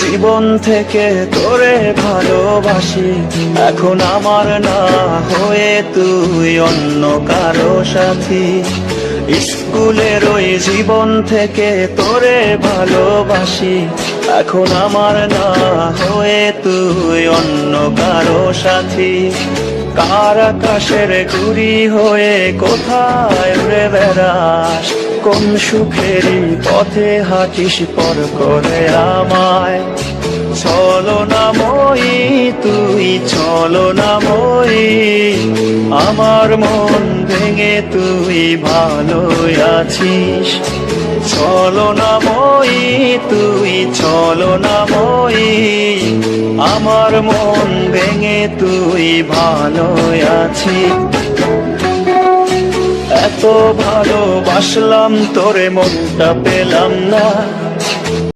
জীবন থেকে তোরে ভালোবাসি। এখন আমার না হয়ে তুই অন্য কারও সাথী। স্কুলের ওই জীবন থেকে তোরে ভালোবাসি। এখন আমার না হয়ে তুই অন্য কারও সাথী। কার আকাশের গুড়ি হয়ে কোথায় উড়ে বেড়াস? কোন সুখেরই পথে হাঁটিস পর করে আমায়? মই, আমার মন ভেঙে তুই ভালো আছিস। মই, তুই মই, আমার মন ভেঙে তুই ভালো আছিস। এত ভালোবাসলাম, তোরে মনটা পেলাম না।